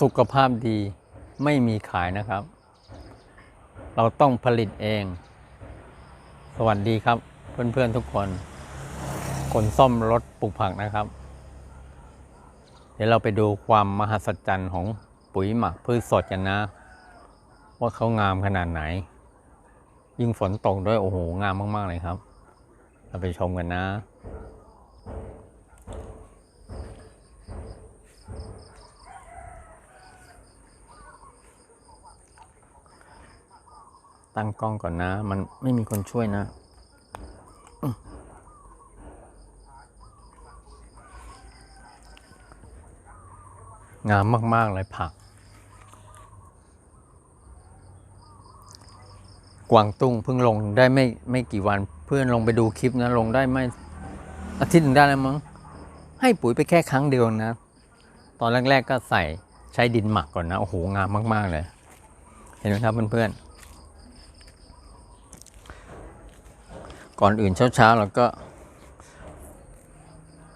สุขภาพดีไม่มีขายนะครับ เราต้องผลิตเอง สวัสดีครับ เพื่อนๆทุกคน คนซ่อมรถปลูกผักนะครับ เดี๋ยวเราไปดูความมหัศจรรย์ของปุ๋ยหมักพืชสดกันนะ ว่าเขางามขนาดไหน ยิ่งฝนตกด้วยโอ้โห งามมากๆเลยครับ เราไปชมกันนะ ตั้งกล้องก่อนนะ มันไม่มีคนช่วยนะ งามมาก ๆ เลยผัก กวางตุ้งเพิ่งลงได้ไม่ไม่กี่วัน เพื่อนลงไปดูคลิปนะ ลงได้ไม่อาทิตย์หนึ่งได้แล้วมั้ง ให้ปุ๋ยไปแค่ครั้งเดียวนะ ตอนแรก ๆ ก็ใส่ใช้ดินหมักก่อนนะ โอ้โห งามมาก ๆ เลย เห็นไหมครับเพื่อนๆ ก่อนอื่นเช้าๆเราก็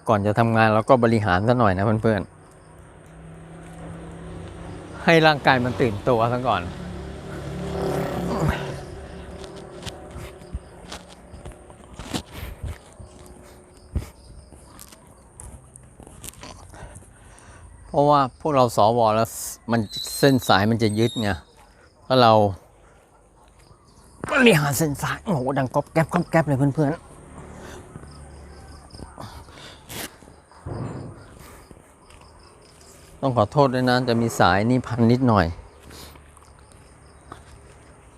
ก่อนจะทำงานเราก็บริหารซะหน่อยนะเพื่อนๆ ให้ร่างกายมันตื่นตัวซะก่อน เพราะว่าพวกเราสวแล้วมันเส้นสายมันจะยึดไงถ้าเรา บริหารเส้นสายโอ้โหดังก๊อบแก๊บก๊อบแก๊บเลยเพื่อนๆต้องขอโทษด้วยนะจะมีสายนี่พันนิดหน่อย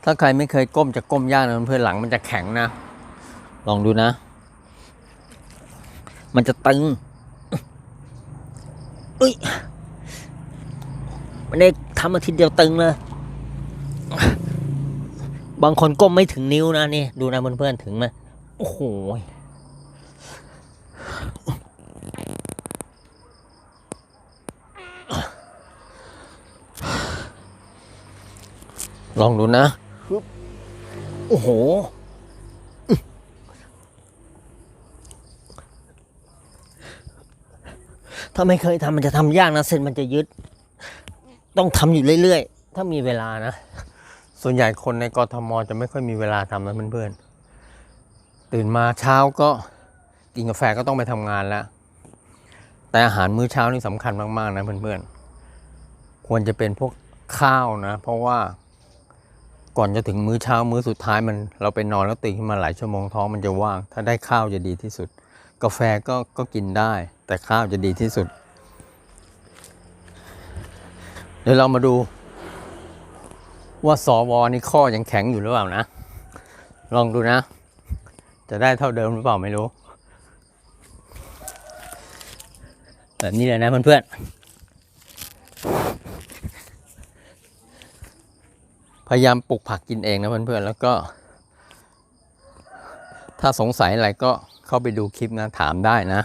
ถ้าใครไม่เคยก้มจะก้มยากนะเพื่อนๆหลังมันจะแข็งนะ ลองดูนะ มันจะตึงเอ้ยไม่ได้ทำอาทิตย์เดียวตึงเลย บางคนก้มไม่ถึงนิ้วนะนี่ ดูนะเพื่อนๆถึงไหมโอ้โหลองดูนะปึ๊บโอ้โห ถ้าไม่เคยทำมันจะทำยากนะ เส้นมันจะยึด ต้องทำอยู่เรื่อย ๆ ถ้ามีเวลานะ ส่วนใหญ่คนในกรทมจะไม่ค่อยมีเวลาทำนะเพื่อนๆ ตื่นมาเช้าก็กินกาแฟก็ต้องไปทำงานแล้ว แต่อาหารมื้อเช้านี่สำคัญมากๆนะเพื่อนๆ ควรจะเป็นพวกข้าวนะ เพราะว่าก่อนจะถึงมื้อเช้ามื้อสุดท้ายมันเราไปนอนแล้วตื่นขึ้นมาหลายชั่วโมงท้องมันจะว่าง ถ้าได้ข้าวจะดีที่สุด กาแฟก็ก็กินได้ แต่ข้าวจะดีที่สุด เดี๋ยวเรามาดู ว่าสวนี่ข้อยังแข็งอยู่หรือเปล่านะ ลองดูนะ จะได้เท่าเดิมหรือเปล่าไม่รู้ แบบนี้เลยนะเพื่อนๆพยายามปลูกผักกินเองนะเพื่อนๆแล้วก็ ถ้าสงสัยอะไรก็เข้าไปดูคลิปนะถามได้นะ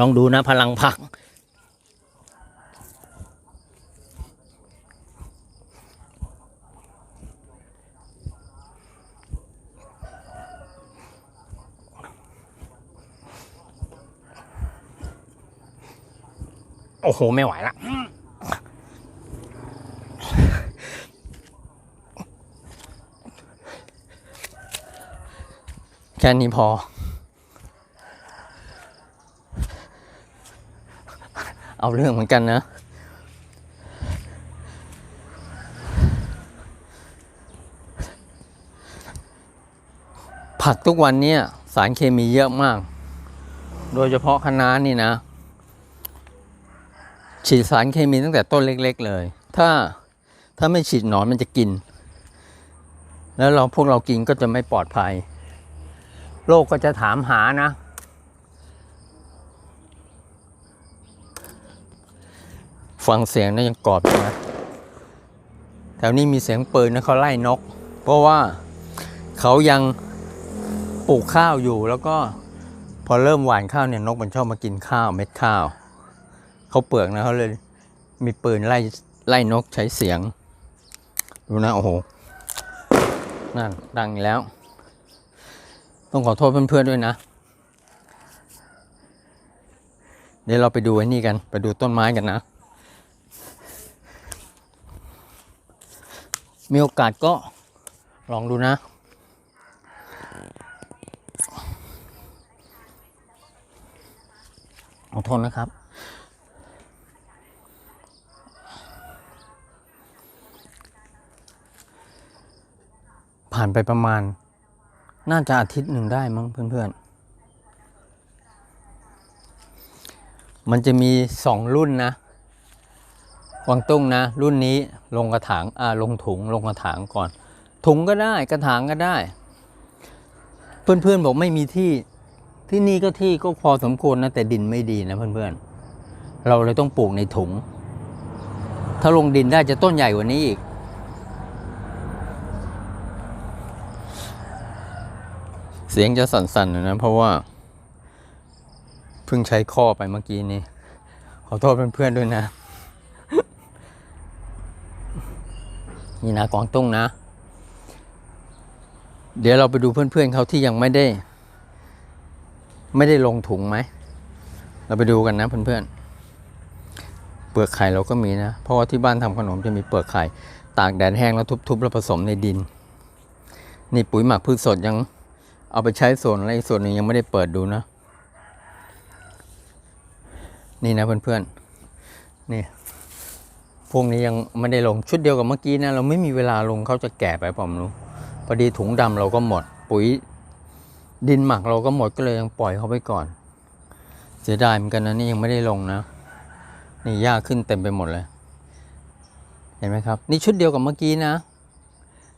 ลองดูนะพลังผัก อ้โห ไม่ไหวละแค่นี้พอ เอาเรื่องเหมือนกันนะ ผักทุกวันเนี้สารเคมีเยอะมาก โดยเฉพาะคะน้านี่นะ ฉีดสารเคมีตั้งแต่ต้นเล็ก ๆ เลย ถ้าถ้าไม่ฉีดหนอนมันจะกิน แล้วเราพวกเรากินก็จะไม่ปลอดภัยโลกก็จะถามหานะ ฟังเสียงนะยังกรอบอยู่นะแถวนี้มีเสียงปืนนะเขาไล่นก เพราะว่าเขายังปลูกข้าวอยู่แล้วก็พอเริ่มหว่านข้าวเนี่ยนกมันชอบมากินข้าวเม็ดข้าว เขาเปลือกนะเขาเลย มีปืนไล่ไล่นกใช้เสียง ดูนะ โอ้โห นั่น ดังแล้ว ต้องขอโทษเพื่อนๆด้วยนะ เดี๋ยวเราไปดูไอ้นี่กัน ไปดูต้นไม้กันนะ มีโอกาสก็ลองดูนะขอโทษนะครับ ผ่านไปประมาณ น่าจะอาทิตย์หนึ่งได้มั้งเพื่อนๆ มันจะมีสองรุ่นนะกวางตุ้งนะ รุ่นนี้ลงกระถางอ่าลงถุงลงกระถางก่อน ถุงก็ได้กระถางก็ได้ เพื่อนๆบอกไม่มีที่ที่นี่ก็ที่ก็พอสมควรนะแต่ดินไม่ดีนะเพื่อนๆเราเลยต้องปลูกในถุง ถ้าลงดินได้จะต้นใหญ่กว่านี้อีก เสียงจะสั่นๆนนะเพราะว่า เพิ่งใช้ข้อไปเมื่อกี้นี้ ขอโทษเพื่อนๆด้วยนะ นี่นะกวางตุ้งนะ เดี๋ยวเราไปดูเพื่อนๆเขาที่ยังไม่ได้ ไม่ได้ลงถุงไหม เราไปดูกันนะเพื่อนๆเปลือกไข่เราก็มีนะ เพราะว่าที่บ้านทำขนมจะมีเปลือกไข่ ตากแดดแห้งแล้วทุบๆแล้วผสมในดิน นี่ปุ๋ยหมักพืชสดยัง เอาไปใช้ส่วนอะไรอีกส่วนหนึ่งยังไม่ได้เปิดดูนะ นี่นะเพื่อนๆ นี่พวกนี้ยังไม่ได้ลงชุดเดียวกับเมื่อกี้นะเราไม่มีเวลาลงเขาจะแก่ไปเปล่าไม่รู้พอดีถุงดำเราก็หมด ปุ๋ยดินหมักเราก็หมดก็เลยยังปล่อยเขาไปก่อน เสียดายเหมือนกันนะนี่ยังไม่ได้ลงนะ นี่หญ้าขึ้นเต็มไปหมดเลย เห็นไหมครับ นี่ชุดเดียวกับเมื่อกี้นะ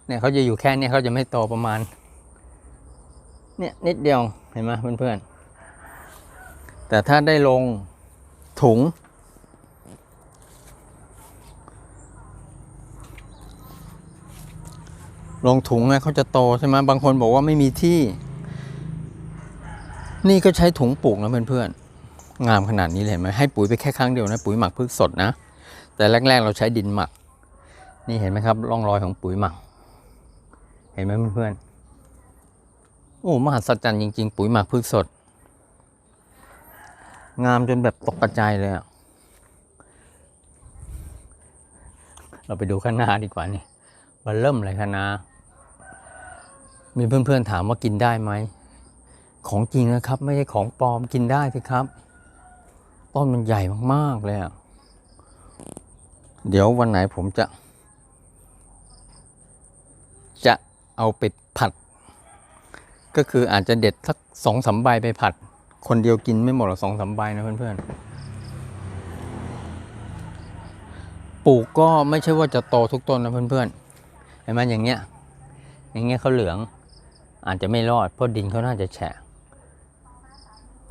เนี่ยเขาจะอยู่แค่นี้เขาจะไม่โตประมาณ เนี่ยนิดเดียวเห็นไหมเพื่อนๆ แต่ถ้าได้ลงถุง ลงถุงนะเขาจะโตใช่ไหมบางคนบอกว่าไม่มีที่ นี่ก็ใช้ถุงปลูกนะเพื่อนๆ งามขนาดนี้เลยเห็นไหมให้ปุ๋ยไปแค่ครั้งเดียวนะปุ๋ยหมักพืชสดนะ แต่แรก ๆ เราใช้ดินหมัก นี่เห็นไหมครับร่องรอยของปุ๋ยหมัก เห็นไหมเพื่อนๆ โอ้มหัศจรรย์จริง ๆ ปุ๋ยหมักพืชสด งามจนแบบตกกระจายเลยอะเราไปดูข้างหน้าดีกว่านี่มันเริ่มเลยคะนามีเพื่อนๆถามว่ากินได้ไหม ของจริงนะครับ ไม่ใช่ของปลอมกินได้สิครับ ต้นมันใหญ่มากๆเลยอะเดี๋ยววันไหนผมจะ จะเอาไป ก็คืออาจจะเด็ดสักสองสามใบไปผัด คนเดียวกินไม่หมดหรอกสองสามใบนะเพื่อนๆปลูกก็ไม่ใช่ว่าจะโตทุกต้นนะเพื่อนๆเห็นไหมอย่างเงี้ย อย่างเงี้ยเขาเหลือง อาจจะไม่รอดเพราะดินเขาน่าจะแฉะ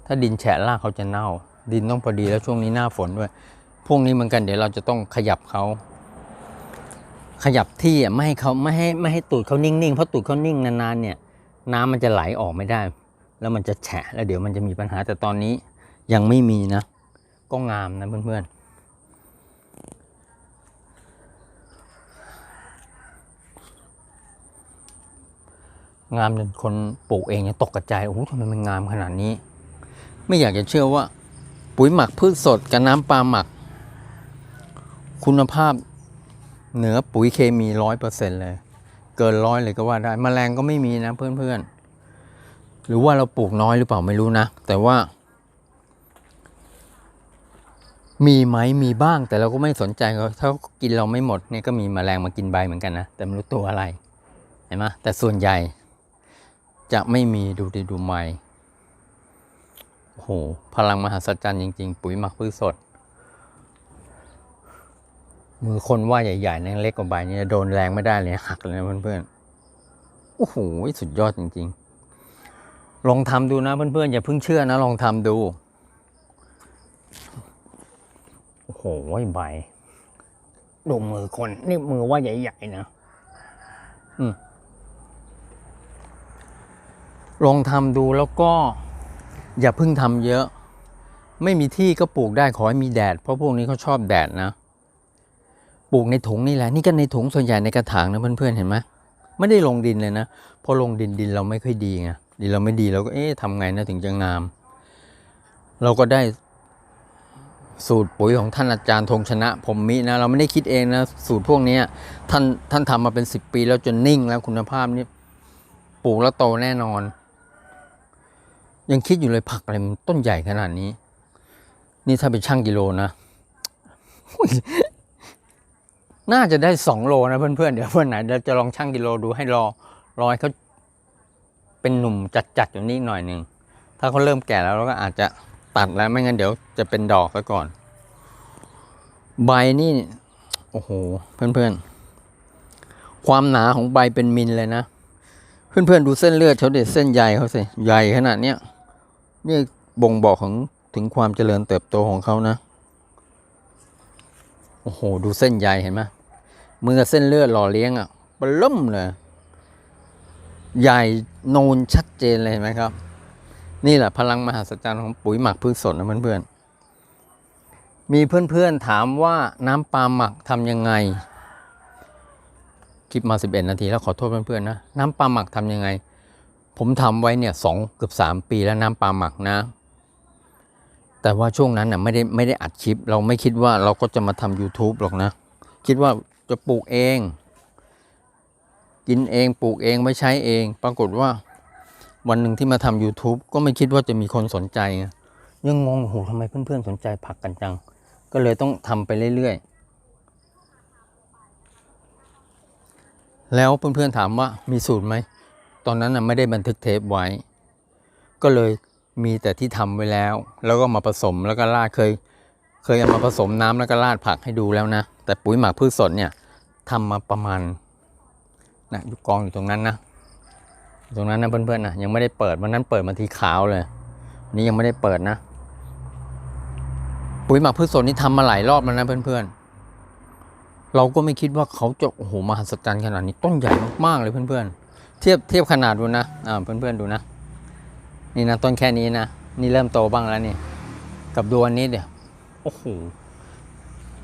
ถ้าดินแฉะรากเขาจะเน่า ดินต้องพอดีแล้วช่วงนี้หน้าฝนด้วย พวกนี้เหมือนกันเดี๋ยวเราจะต้องขยับเขาขยับที่อะไม่ให้เขาไม่ให้ไม่ให้ตูดเขานิ่งๆ เพราะตูดเขานิ่งนานๆเนี่ย น้ำมันจะไหลออกไม่ได้ แล้วมันจะแฉะแล้วเดี๋ยวมันจะมีปัญหาแต่ตอนนี้ยังไม่มีนะ ก็งามนะเพื่อนๆ งามจนคนปลูกเองเนี่ยตกกระจายโอ้โหทำไมมันงามขนาดนี้ ไม่อยากจะเชื่อว่า ปุ๋ยหมักพืชสดกับน้ำปลาหมัก คุณภาพเหนือปุ๋ยเคมีร้อยเปอร์เซ็นเลย เกินร้อยเลยก็ว่าได้มแมลงก็ไม่มีนะเพื่อนๆ หรือว่าเราปลูกน้อยหรือเปล่าไม่รู้นะ แต่ว่า มีไหมมีบ้าง แต่เราก็ไม่สนใจเขาถ้ากินเราไม่หมดเนี่ยก็มีแมลงมากินใบเหมือนกันนะแต่ไม่รู้ตัวอะไรเห็นไหมแต่ส่วนใหญ่ จะไม่มีดูดีดูไม่โอ้โหพลังมหัศจรรย์จริง ๆ ปุ๋ยหมักพืชสด มือคนว่าใหญ่ๆนะเล็กกว่าใบนี้โดนแรงไม่ได้เลยหักเลยนะเพื่อนๆโอ้โหสุดยอดจริง ๆ ลองทำดูนะเพื่อนๆอย่าเพิ่งเชื่อนะลองทำดูโอ้โหใบดูมือคนนี่มือว่าใหญ่ๆนะอืมลองทำดูแล้วก็ อย่าเพิ่งทำเยอะ ไม่มีที่ก็ปลูกได้ขอให้มีแดด เพราะพวกนี้เขาชอบแดดนะ ปลูกในถุงนี่แหละ นี่ก็ในถุงส่วนใหญ่ในกระถางนะเพื่อนๆเห็นไหมไม่ได้ลงดินเลยนะพอลงดินดินเราไม่ค่อยดีไงดินเราไม่ดีเราก็เอ๊ะทำไงนะถึงจะงาม เราก็ได้สูตรปุ๋ยของท่านอาจารย์ธงชนะผมมินะ เราไม่ได้คิดเองนะ สูตรพวกนี้ท่านท่านทำมาเป็นสิบปีแล้วจนนิ่งแล้วคุณภาพนี่ปลูกแล้วโตแน่นอน ยังคิดอยู่เลยผักอะไรมันต้นใหญ่ขนาดนี้ นี่ถ้าเป็นช่างกิโลนะ น่าจะได้สองโลนะเพื่อนๆ เดี๋ยวเพื่อนไหนเดี๋ยวจะลองชั่งกิโลดูให้รอรอให้เขาเป็นหนุ่มจัดๆอยู่นี่หน่อยหนึ่ง ถ้าเขาเริ่มแก่แล้วเราก็อาจจะตัดแล้วไม่งั้นเดี๋ยวจะเป็นดอกซะก่อน ใบนี่ โอ้โห เพื่อนๆ ความหนาของใบเป็นมิลเลยนะ เพื่อนๆ ดูเส้นเลือดเขาเด็ดเส้นใยเขาสิ ใหญ่ขนาดเนี้ยนี่บ่งบอกของถึงความเจริญเติบโตของเขานะ โอ้โห ดูเส้นใยเห็นไหมมือเส้นเลือดหล่อเลี้ยงอะเบล่มเลย ใหญ่นูนชัดเจนเลยเห็นไหมครับ นี่แหละพลังมหัศจรรย์ของปุ๋ยหมักพืชสดนะเพื่อนๆ มีเพื่อนๆถามว่าน้ำปลาหมักทำยังไง คลิปมา 11 นาทีแล้วขอโทษเพื่อนๆนะ น้ำปลาหมักทำยังไง ผมทำไว้เนี่ยสองเกือบสามปีแล้วน้ำปลาหมักนะ แต่ว่าช่วงนั้นน่ะไม่ได้ไม่ได้อัดคลิป เราไม่คิดว่าเราก็จะมาทำ YouTube หรอกนะ คิดว่าจะปลูกเอง กินเองปลูกเองไม่ใช้เอง ปรากฏว่า วันหนึ่งที่มาทำ YouTube ก็ไม่คิดว่าจะมีคนสนใจ ยังงงโอ้โหทำไมเพื่อนๆสนใจผักกันจัง ก็เลยต้องทำไปเรื่อยๆ แล้วเพื่อนๆถามว่ามีสูตรไหม ตอนนั้นน่ะไม่ได้บันทึกเทปไว้ ก็เลย มีแต่ที่ทำไว้แล้ว แล้วก็มาผสมแล้วก็ราดเคย เคยเอามาผสมน้ำแล้วก็ราดผักให้ดูแล้วนะ แต่ปุ๋ยหมักพืชสดเนี่ยทำมาประมาณนะอยู่กองอยู่ตรงนั้นนะตรงนั้นนะเพื่อนๆนะยังไม่ได้เปิดวันนั้นเปิดมาทีขาวเลยนนี้ยังไม่ได้เปิดนะ ปุ๋ยหมักพืชสดนี่ทำมาหลายรอบแล้วนะเพื่อนๆ เราก็ไม่คิดว่าเขาจะโอ้โหมหัศจรรย์ขนาดนี้ต้นใหญ่มากๆเลยเพื่อนๆ เทียบเทียบขนาดดูนะอ่าเพื่อนๆดูนะ นี่นะต้นแค่นี้นะ นี่เริ่มโตบ้างแล้วนี่ กับดูอันนี้เดี๋ยวโอ้โห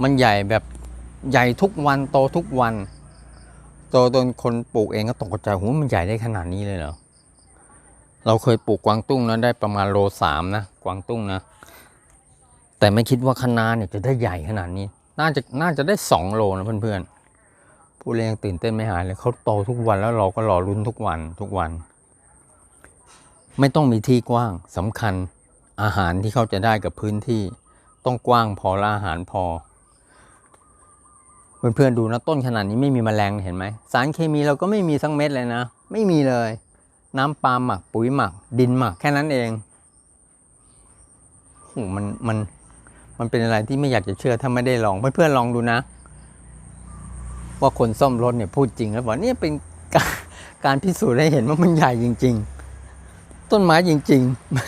มันใหญ่แบบใหญ่ทุกวันโตทุกวัน โตจนคนปลูกเองก็ตกใจโหมันใหญ่ได้ขนาดนี้เลยเหรอเราเคยปลูกกวางตุ้งนะได้ประมาณโลสามนะกวางตุ้งนะ แต่ไม่คิดว่าคะน้าเนี่ยจะได้ใหญ่ขนาดนี้ น่าจะน่าจะได้สองโลนะเพื่อนๆผู้เลี้ยงตื่นเต้นไม่หายเลยเขาโตทุกวันแล้วเราก็รอรุ้นทุกวันทุกวัน ไม่ต้องมีที่กว้างสำคัญอาหารที่เขาจะได้กับพื้นที่ ต้องกว้างพอและอาหารพอ เพื่อนๆดูนะต้นขนาดนี้ไม่มีแมลงเห็นไหมสารเคมีเราก็ไม่มีสักเม็ดเลยนะ ไม่มีเลย น้ำปลาหมักปุ๋ยหมัก ดินหมักแค่นั้นเองโอ้โหมันมันมันเป็นอะไรที่ไม่อยากจะเชื่อถ้าไม่ได้ลองเพื่อนๆลองดูนะ ว่าคนซ่อมรถเนี่ยพูดจริงแล้วบอกนี่เป็นการการพิสูจน์ให้เห็นว่ามันใหญ่จริง ๆ ต้นไม้จริง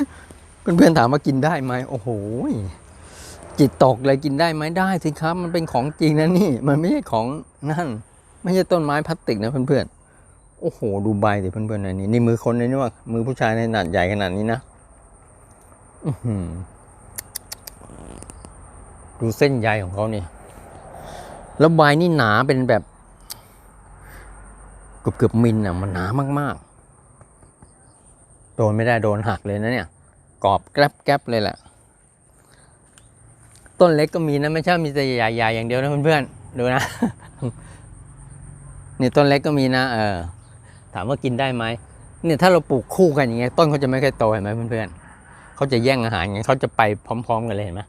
ๆ เพื่อนๆถามว่ากินได้ไหมโอ้โห จิตตกเลยกินได้ไหมได้สิครับ มันเป็นของจริงนะนี่ มันไม่ใช่ของนั่น ไม่ใช่ต้นไม้พลาสติกนะเพื่อนๆ โอ้โห ดูใบสิเพื่อนๆในนี้นี่มือคนเลยนี่ว่า มือผู้ชายในขนาดใหญ่ขนาดนี้นะดูเส้นใยของเขาเนี่ยแล้วใบนี่หนาเป็นแบบเกือบเกือบมิลอะ มันหนามากๆ ดนไม่ได้โดนหักเลยนะเนี่ยกรอบแกรบแกรบเลยแหละ ต้นเล็กก็มีนะไม่ใช่มีแต่ใหญ่ๆอย่างเดียวนะเพื่อนๆดูนะนี่ต้นเล็กก็มีนะเออถามว่ากินได้ไหมเนี่ยถ้าเราปลูกคู่กันอย่างเงี้ยต้นเขาจะไม่ค่อยโตเห็นไหมเพื่อนๆเขาจะแย่งอาหารอย่างเงี้ยเขาจะไปพร้อม ๆ กันเลยเห็นไหม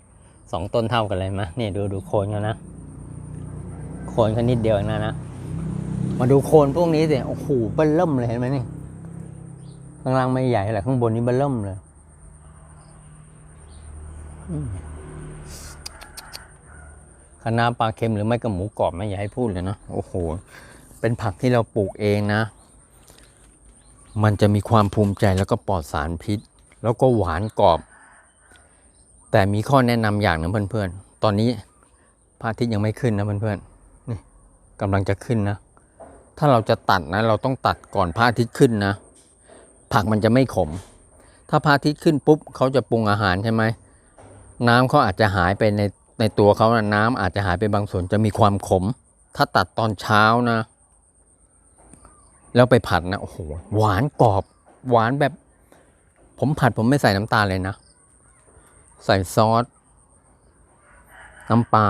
สองต้นเท่ากันเลยเห็นไหมนี่ดูดูโคนเขานะ โคนเขานิดเดียวนะนะ มาดูโคนพวกนี้สิโอ้โหเบิ้ลเริ่มเลยเห็นไหมนี่ ข้างล่างไม่ใหญ่แหละข้างบนนี้เบิ้ลเริ่มเลยคะน้าปลาเค็มหรือไม่ก็หมูกรอบไม่อยากให้พูดเลยนะโอ้โห เป็นผักที่เราปลูกเองนะ มันจะมีความภูมิใจแล้วก็ปลอดสารพิษ แล้วก็หวานกรอบ แต่มีข้อแนะนำอย่างหนึงเพื่อนๆ ตอนนี้พระอาทิตย์ยังไม่ขึ้นนะเพื่อนๆนี่กำลังจะขึ้นนะ ถ้าเราจะตัดนะ เราต้องตัดก่อนพระอาทิตย์ขึ้นนะ ผักมันจะไม่ขม ถ้าพระอาทิตย์ขึ้นปุ๊บเขาจะปรุงอาหารใช่ไหมน้ำเขาอาจจะหายไปในในตัวเขานะน้ำอาจจะหายไปบางส่วนจะมีความขม ถ้าตัดตอนเช้านะ แล้วไปผัดนะโอ้โหหวานกรอบ หวานแบบ ผมผัดผมไม่ใส่น้ำตาลเลยนะ ใส่ซอสน้ำปลา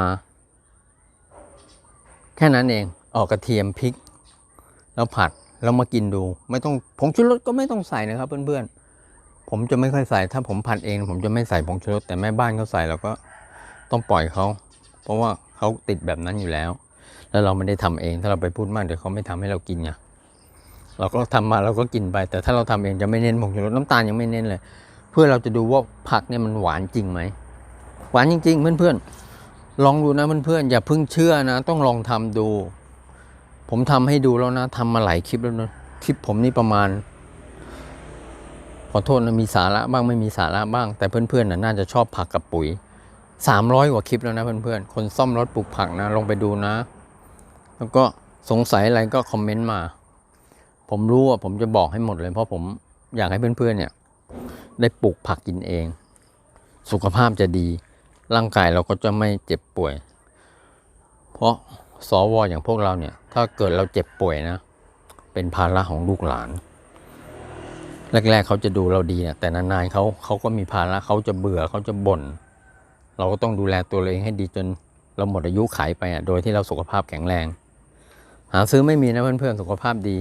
แค่นั้นเองออกกระเทียมพริก แล้วผัด แล้วมากินดู ไม่ต้องผงชูรสก็ไม่ต้องใส่นะครับเพื่อนๆ ผมจะไม่ค่อยใส่ถ้าผมผัดเอง ผมจะไม่ใส่ผงชูรสแต่แม่บ้านเขาใส่เราก็ต้องปล่อยเขาเพราะว่าเขาติดแบบนั้นอยู่แล้ว แล้วเราไม่ได้ทำเองถ้าเราไปพูดมากเดี๋ยวเขาไม่ทำให้เรากินไงเราก็ทำมาเราก็กินไป แต่ถ้าเราทำเองจะไม่เน้นผงชูรสน้ำตาลยังไม่เน้นเลย เพื่อเราจะดูว่าผักเนี่ยมันหวานจริงไหมหวานจริง ๆ เพื่อนๆลองดูนะเพื่อนๆอย่าเพิ่งเชื่อนะ ต้องลองทำดู ผมทำให้ดูแล้วนะทำมาหลายคลิปแล้วนะคลิปผมนี่ประมาณ ขอโทษนะมีสาระบ้างไม่มีสาระบ้าง แต่เพื่อนๆนะน่าจะชอบผักกับปุ๋ย 300 กว่าคลิปแล้วนะเพื่อนๆ คนซ่อมรถปลูกผักนะลองไปดูนะ แล้วก็สงสัยอะไรก็คอมเมนต์มา ผมรู้ว่าผมจะบอกให้หมดเลย เพราะผมอยากให้เพื่อนๆเนี่ยได้ปลูกผักกินเอง สุขภาพจะดี ร่างกายเราก็จะไม่เจ็บป่วย เพราะ สวอย่างพวกเราเนี่ย ถ้าเกิดเราเจ็บป่วยนะ เป็นภาระของลูกหลาน แรก ๆเขาจะดูเราดีนะแต่นานๆเขาเขาก็มีภาระเขาจะเบื่อเขาจะบ่น เราก็ต้องดูแลตัวเองให้ดีจนเราหมดอายุขัยไปอะโดยที่เราสุขภาพแข็งแรง หาซื้อไม่มีนะเพื่อนๆสุขภาพดี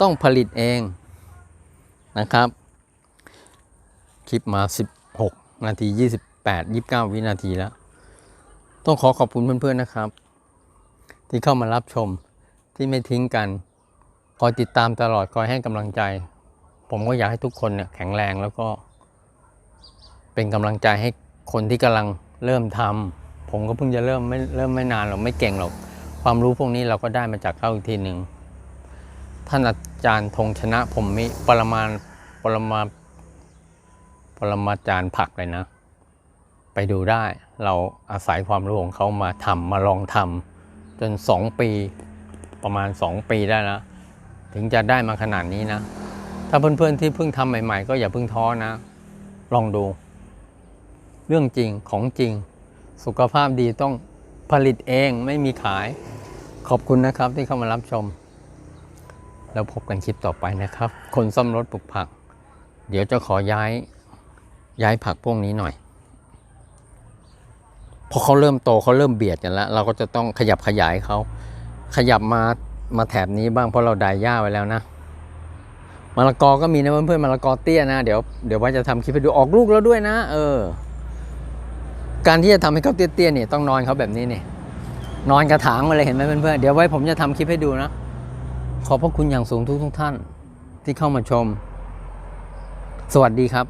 ต้องผลิตเองนะครับ คลิปมา 16 นาที 28 29 วินาทีแล้ว ต้องขอขอบคุณเพื่อนๆนะครับ ที่เข้ามารับชมที่ไม่ทิ้งกัน คอยติดตามตลอดคอยให้กำลังใจ ผมก็อยากให้ทุกคนเนี่ยแข็งแรงแล้วก็ เป็นกำลังใจให้คนที่กำลังเริ่มทำผมก็เพิ่งจะเริ่มไม่เริ่มไม่นานหรอกไม่เก่งหรอก ความรู้พวกนี้เราก็ได้มาจากเข้าอีกทีหนึ่งท่านอาจารย์ธงชนะผมมิปรมาณปรมาปรมาจารย์ผักเลยนะ ไปดูได้เราอาศัยความรู้ของเขามาทำมาลองทำ จนสองปีประมาณสองปีได้แล้วถึงจะได้มาขนาดนี้นะ ถ้าเพื่อนๆที่เพิ่งทำใหม่ๆ ก็อย่าเพิ่งท้อนะ ลองดู เรื่องจริงของจริง สุขภาพดีต้องผลิตเองไม่มีขาย ขอบคุณนะครับที่เข้ามารับชม แล้วพบกันคลิปต่อไปนะครับ คนซ่อมรถปลูกผัก เดี๋ยวจะขอย้ายย้ายผักพวกนี้หน่อย พอเขาเริ่มโตเขาเริ่มเบียดกันแล้ว เราก็จะต้องขยับขยายเขาขยับมามาแถบนี้บ้างเพราะเราดายหญ้าไว้แล้วนะมะละกอก็มีนะเพื่อนๆมะละกอเตี้ยนะเดี๋ยวเดี๋ยวว่าจะทำคลิปให้ดูออกลูกแล้วด้วยนะ เออ การที่จะทำให้เขาเตี้ยๆเนี่ยต้องนอนเขาแบบนี้เนี่ยนอนกระถางมาเลยเห็นไหมเพื่อนๆเดี๋ยวไว้ผมจะทำคลิปให้ดูนะขอบพระคุณอย่างสูงทุกทุกท่านที่เข้ามาชม สวัสดีครับ